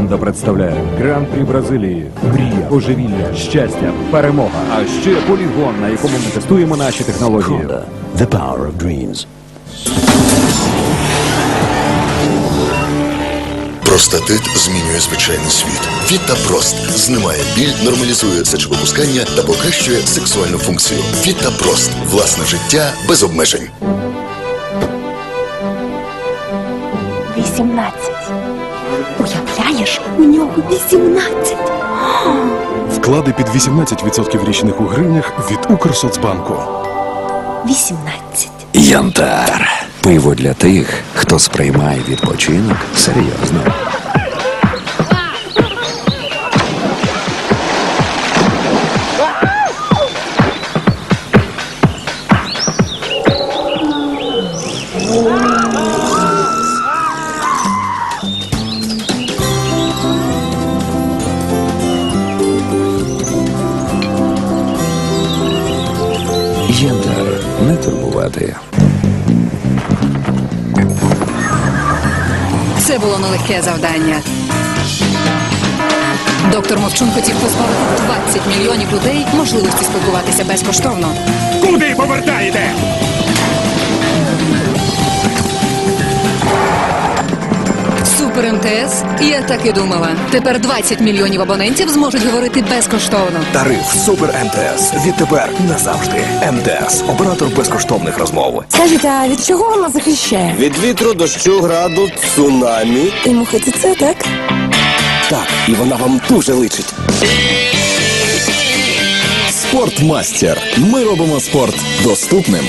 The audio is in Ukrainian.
Honda представляє Гран-прі Бразилії. Мрія, божевілля, щастя, перемога. А ще полігон, на якому ми тестуємо наші технології. Honda, the power of dreams. Простатит змінює звичайний світ. Віта Прост знімає біль, нормалізує сечовипускання та покращує сексуальну функцію. Віта Прост власне життя без обмежень. 18. Уявляєш, у нього 18. Вклади під 18% річних у гривнях від Укрсоцбанку. 18. Янтар. Пиво для тих, хто сприймає відпочинок серйозно. Янтар. Не турбувати. Це було нелегке завдання. Доктор Мовчун хотів позбавити 20 мільйонів людей можливості спілкуватися безкоштовно. Куди повертаєте? Супер МТС, я так і думала. Тепер 20 мільйонів абонентів зможуть говорити безкоштовно. Тариф Супер МТС. Відтепер назавжди. МТС. Оператор безкоштовних розмов. Скажіть, а від чого вона захищає? Від вітру, дощу, граду, цунамі. І мухи це, так? Так, і вона вам дуже личить. Спортмастер. Ми робимо спорт доступним.